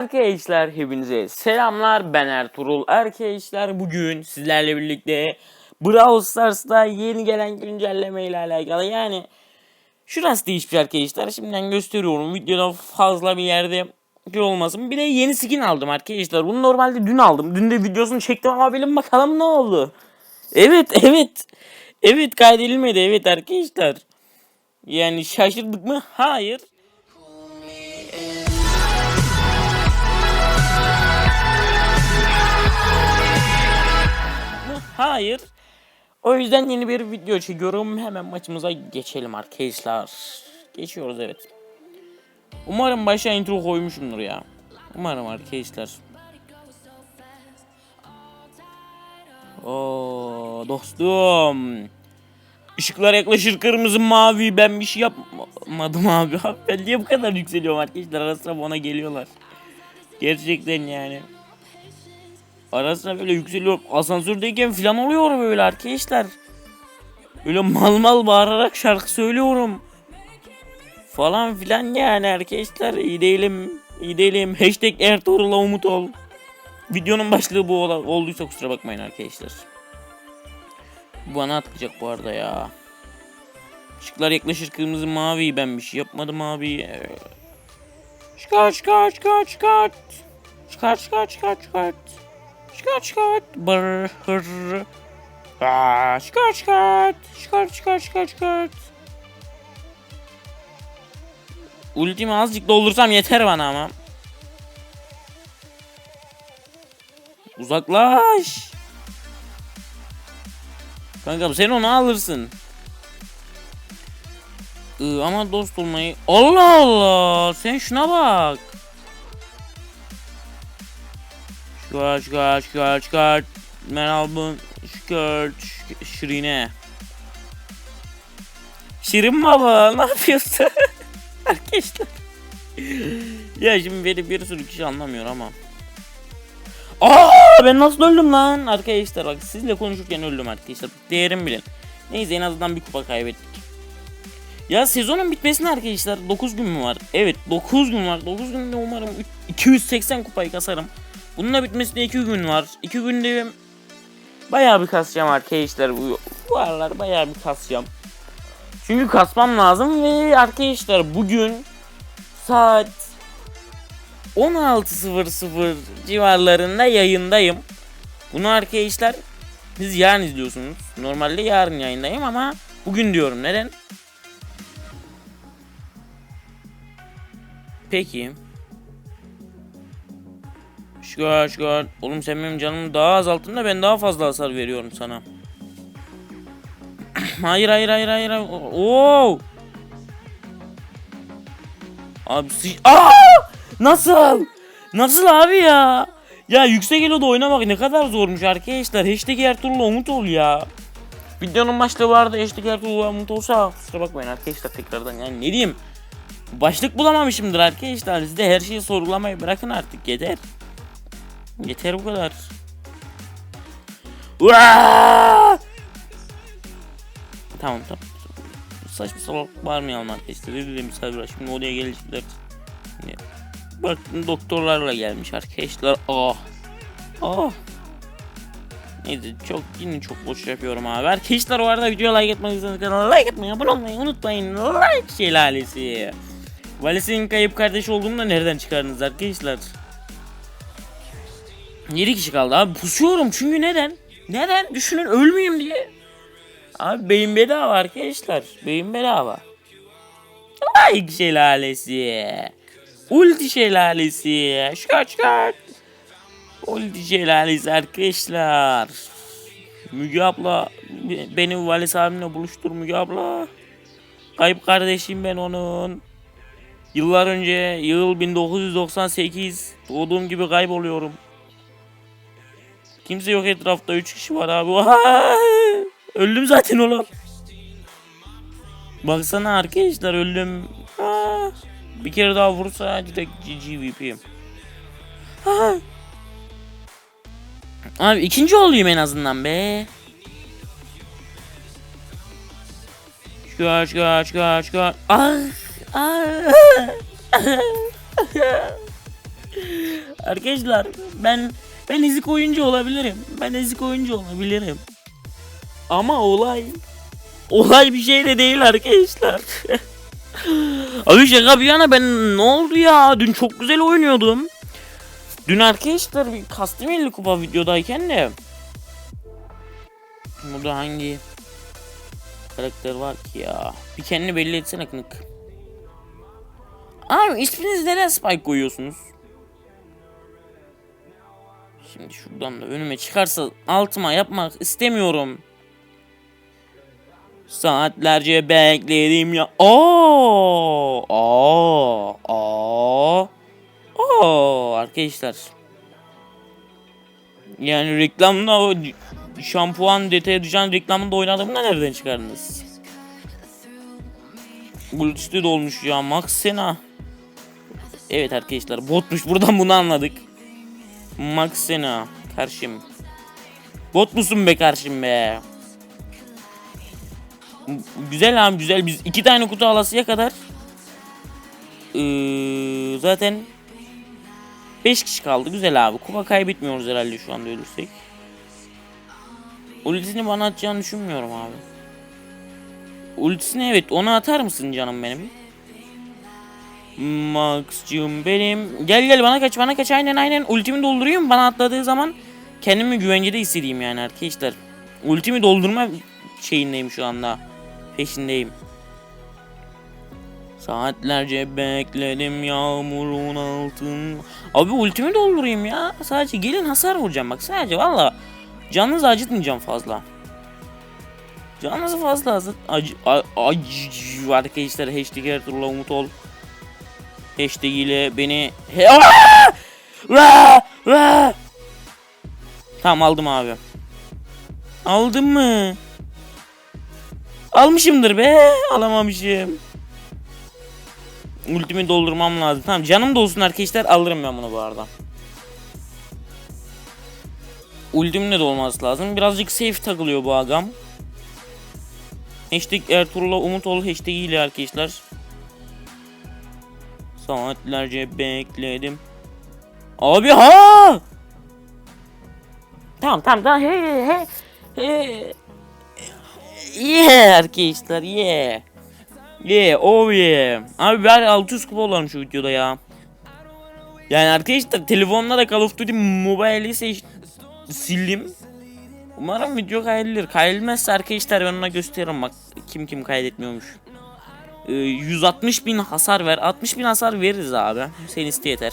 Arkadaşlar hepinize selamlar. Ben Ertuğrul Arkadaşlar bugün sizlerle birlikte Brawl Stars'ta yeni gelen güncelleme ile alakalı. Yani Şurası değişmiş arkadaşlar şimdiden gösteriyorum. Videoda fazla bir yerde şey olmasın. Bir de yeni skin aldım arkadaşlar bunu normalde dün aldım. Dün de videosunu çektim ama bilin bakalım ne oldu? Evet evet. Evet kaydedilmedi. Evet arkadaşlar yani şaşırdık mı? Hayır Hayır. O yüzden yeni bir video çekiyorum. Hemen maçımıza geçelim arkadaşlar. Geçiyoruz evet. Umarım başa intro koymuşumdur ya. Umarım arkadaşlar. Oo dostum. Işıklar yaklaşır kırmızı mavi ben bir şey yapmadım abi. Ben niye bu kadar yükseliyorum arkadaşlar ara sıra bana geliyorlar. Gerçekten yani. Ara sıra böyle yükseliyorum. Asansördeyken falan oluyor böyle arkadaşlar. Böyle mal mal bağırarak şarkı söylüyorum. Falan filan yani arkadaşlar. iyi değilim. iyi değilim. Hashtag Ertuğrul'a umut ol. Videonun başlığı bu olduysa kusura bakmayın arkadaşlar. Bu Bana atlayacak bu arada ya. Işıklar yaklaşır kırmızı mavi ben bir şey yapmadım abi. Çıkart çıkart çıkart çıkart. Çıkart çıkart çıkart çıkart. Çıkart çıkart. Bır hır. Aa, çıkart çıkart. Çıkart çıkart çıkart çıkart. Ultimi azıcık doldursam yeter bana ama. Uzaklaş. Kankam sen onu alırsın. Ama dost olmayı... Allah Allah! Sen şuna bak. Çıkar çıkar çıkar çıkar. Ben. Çıkar. çık- Şirine. Şirin baba ne yapıyorsun? Arkadaşlar. ya şimdi beni bir sürü kişi anlamıyor ama. Aa ben nasıl öldüm lan? Arkadaşlar bak sizle konuşurken öldüm arkadaşlar. Değerim bilin. Neyse en azından bir kupa kaybettik. Ya sezonun bitmesine arkadaşlar 9 gün mü var? Evet 9 gün var. 9 günde umarım 280 kupayı kasarım. Bununla bitmesine 2 gün var. 2 günde bayağı bir kasacağım arkadaşlar. Bu, bu aralar bayağı bir kasacağım. Çünkü kasmam lazım ve arkadaşlar bugün saat 16.00 civarlarında yayındayım. Bunu arkadaşlar siz yarın izliyorsunuz. Normalde yarın yayındayım ama bugün diyorum. Neden? Peki. Şükür şükür. Oğlum sen benim canımı daha azalttın da ben daha fazla hasar veriyorum sana. hayır hayır hayır hayır. Oo. Abi sı- Aa! Nasıl? Nasıl abi ya? Ya yüksek eloda oynamak ne kadar zormuş arkadaşlar. Hashtag Ertuğrul'la umut ol ya. Videonun başlığı vardı. Hashtag Ertuğrul'la umut olsa kusura bakmayın arkadaşlar tekrardan. Yani ne diyeyim. Başlık bulamamışımdır arkadaşlar. Siz de her şeyi sorgulamayı bırakın artık yeter. Yeter bu kadar. Uaa! Tamam tamam. Saçma salak bağırmayalım arkadaşlar. Dilerim misafir. Şimdi odaya gelecekler. Bak doktorlarla gelmiş arkadaşlar. Ah. Ah. Neyse çok yine çok boş yapıyorum abi. Arkadaşlar o arada videoya like etmeyi kanala like etmeyi abone olmayı unutmayın. Like şelalesi. Valis'in kayıp kardeş olduğumu da nereden çıkardınız arkadaşlar? 7 kişi kaldı abi. Pusuyorum çünkü neden? Neden? Düşünün ölmeyeyim diye. Abi beyin bedava arkadaşlar. Beyin bedava. Like şelalesi. Ulti şelalesi. Çıkart çıkart. Ulti şelalesi arkadaşlar. Müge abla be- beni Valis abimle buluştur Müge abla. Kayıp kardeşim ben onun. Yıllar önce yıl 1998 doğduğum gibi kayboluyorum. Kimse yok etrafta 3 kişi var abi. Vay! Öldüm zaten oğlum. Baksana arkadaşlar öldüm. Aa, bir kere daha vursa direkt GG VP'yim. Ha. Abi ikinci olayım en azından be. Çıkar çıkar çıkar çıkar. Ah. Ah. Arkadaşlar ben ben ezik oyuncu olabilirim. Ben ezik oyuncu olabilirim. Ama olay olay bir şey de değil arkadaşlar. Abi şaka bir yana ben ne oldu ya? Dün çok güzel oynuyordum. Dün arkadaşlar bir kastım 50 kupa videodayken de Burada hangi karakter var ki ya? Bir kendini belli etsene kınık. Abi isminiz neden Spike koyuyorsunuz? Şimdi şuradan da önüme çıkarsa altıma yapmak istemiyorum. Saatlerce bekledim ya. Oo! Aa! Aa! Oo! Arkadaşlar. Yani reklamda o şampuan deterjan reklamında oynadığımda nereden çıkardınız? Ultisi dolmuş ya Max. Evet arkadaşlar botmuş buradan bunu anladık. Max Sena karşım. Bot musun be karşım be? Güzel abi güzel biz iki tane kutu alasıya kadar ee, zaten 5 kişi kaldı güzel abi kupa kaybetmiyoruz herhalde şu anda ölürsek. Ultisini bana atacağını düşünmüyorum abi. Ultisini evet ona atar mısın canım benim? Max'cığım benim. Gel gel bana kaç bana kaç aynen aynen. Ultimi doldurayım bana atladığı zaman kendimi güvencede hissedeyim yani arkadaşlar. Ultimi doldurma şeyindeyim şu anda. Peşindeyim. Saatlerce bekledim yağmurun altın. Abi ultimi doldurayım ya. Sadece gelin hasar vuracağım bak sadece valla. Canınızı acıtmayacağım fazla. Canınızı fazla. Acı... a- Acı... Arkadaşlar hashtag Ertuğrul'a umut ol. Hashtag ile beni... He! Tamam aldım abi. Aldım mı? Almışımdır be. Alamamışım. Ultimi doldurmam lazım. Tamam canım da olsun arkadaşlar alırım ben bunu bu arada. Ultimle de olması lazım. Birazcık safe takılıyor bu agam. Hashtag Ertuğrul'a umut ol hashtag ile arkadaşlar. Saatlerce bekledim. Abi ha! Tamam tamam tamam. He he he. Yeah arkadaşlar yeah. Yeah oh yeah. Abi ben 600 kupa olalım şu videoda ya. Yani arkadaşlar telefonla da Call of Duty Mobile'i seç sildim. Umarım video kaydedilir. Kaydedilmezse arkadaşlar ben ona gösteririm bak kim kim kaydetmiyormuş. Ee, 160 bin hasar ver. 60 bin hasar veririz abi. Sen iste yeter.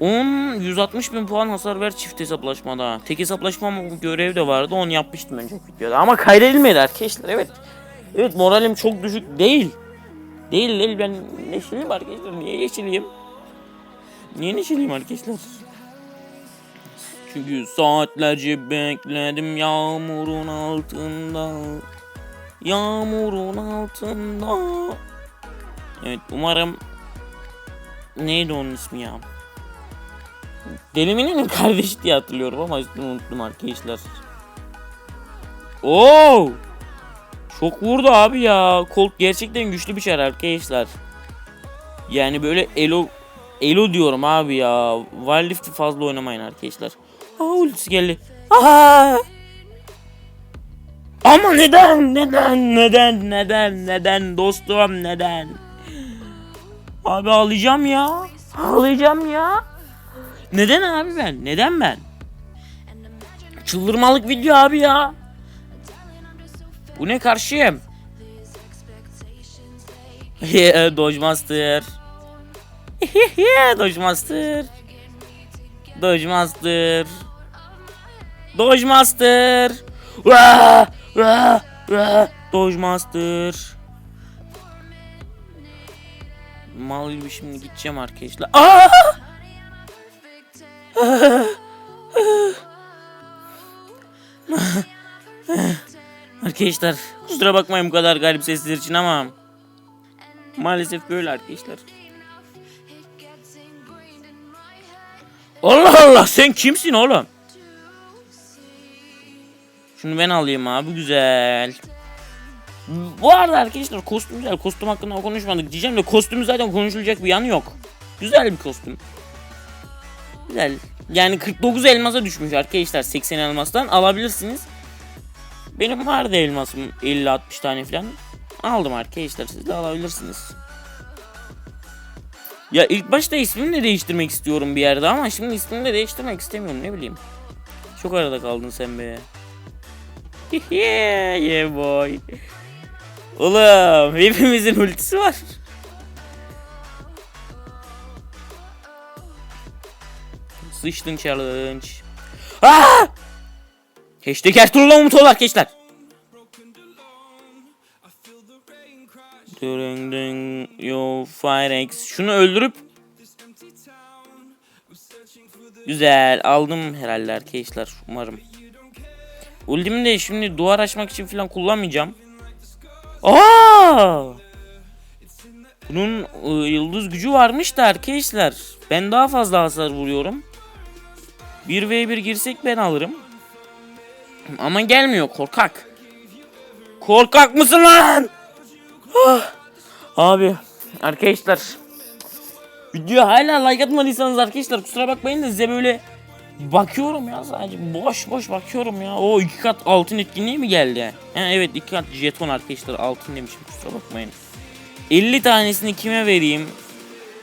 10 160 bin puan hasar ver çift hesaplaşmada. Tek hesaplaşma görev de vardı. Onu yapmıştım önceki videoda. Ama kaydedilmedi arkadaşlar. Evet. Evet moralim çok düşük değil. Değil değil ben neşeliyim arkadaşlar. Niye neşeliyim? Niye neşeliyim arkadaşlar? Çünkü saatlerce bekledim yağmurun altında. Yağmurun altında. Evet umarım neydi onun ismi ya? Deliminin kardeşi diye hatırlıyorum ama ismini unuttum arkadaşlar. Oo! Çok vurdu abi ya. Colt gerçekten güçlü bir şey arkadaşlar. Yani böyle elo elo diyorum abi ya. Wildlift'i fazla oynamayın arkadaşlar. Aa ultisi geldi. Aha! Ama neden? Neden? Neden? Neden? Neden? Dostum neden? Abi ağlayacağım ya. Ağlayacağım ya. Neden abi ben? Neden ben? Çıldırmalık video abi ya. Bu ne karşıyım? Dodge Master. Dodge Master. Dodge Master. Dodge Master. Vaa! Dodge Master. Mal gibi şimdi gideceğim arkadaşlar. Aa! Arkadaşlar kusura bakmayın bu kadar garip sesler için ama maalesef böyle arkadaşlar. Allah Allah sen kimsin oğlum? Şunu ben alayım abi güzel. Bu arada arkadaşlar kostüm güzel. Kostüm hakkında konuşmadık diyeceğim de kostümü zaten konuşulacak bir yanı yok. Güzel bir kostüm. Güzel. Yani 49 elmasa düşmüş arkadaşlar 80 elmastan alabilirsiniz. Benim vardı elmasım 50-60 tane falan. Aldım arkadaşlar siz de alabilirsiniz. Ya ilk başta ismini de değiştirmek istiyorum bir yerde ama şimdi ismini de değiştirmek istemiyorum ne bileyim. Çok arada kaldın sen be. Yeah, boy. Oğlum hepimizin ultisi var. Sıçtın challenge. Aa! Hashtag Ertuğrul'la Umut ol arkadaşlar. Ding ding yo Firex. Şunu öldürüp Güzel aldım herhalde arkadaşlar umarım. Ultimi de şimdi duvar açmak için falan kullanmayacağım. Aa! Bunun ıı, yıldız gücü varmış da arkadaşlar. Ben daha fazla hasar vuruyorum. 1v1 girsek ben alırım. Ama gelmiyor korkak. Korkak mısın lan? Ah! Abi arkadaşlar Video hala like atmadıysanız arkadaşlar kusura bakmayın da size böyle bakıyorum ya sadece boş boş bakıyorum ya. O iki kat altın etkinliği mi geldi? Ha, evet iki kat jeton arkadaşlar altın demişim kusura bakmayın. 50 tanesini kime vereyim?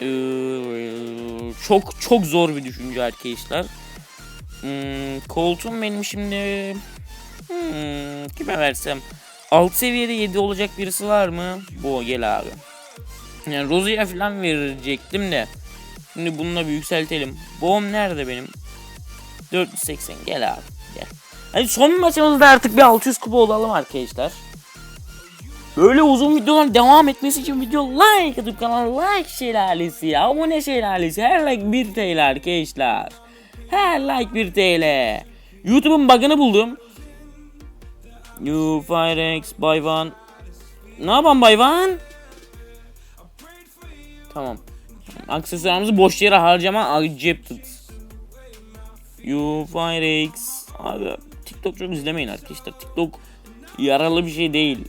Ee, çok çok zor bir düşünce arkadaşlar. Hmm, koltuğum benim şimdi hmm, kime versem? Alt seviyede 7 olacak birisi var mı? Bu gel abi. Yani Rosie'ye falan verecektim de. Şimdi bununla bir yükseltelim. Boğum nerede benim? 480 gel abi gel. Hadi son maçımızda artık bir 600 kupa olalım arkadaşlar. Böyle uzun videoların devam etmesi için video like atıp kanala like şelalesi, abone şelalesi, her like 1 TL arkadaşlar. Her like 1 TL. YouTube'un bug'ını buldum. New Firex Bayvan. Ne yapan Bayvan? Tamam. Aksesuarımızı boş yere harcama accepted. You Firex. Abi TikTok çok izlemeyin arkadaşlar. TikTok yaralı bir şey değil.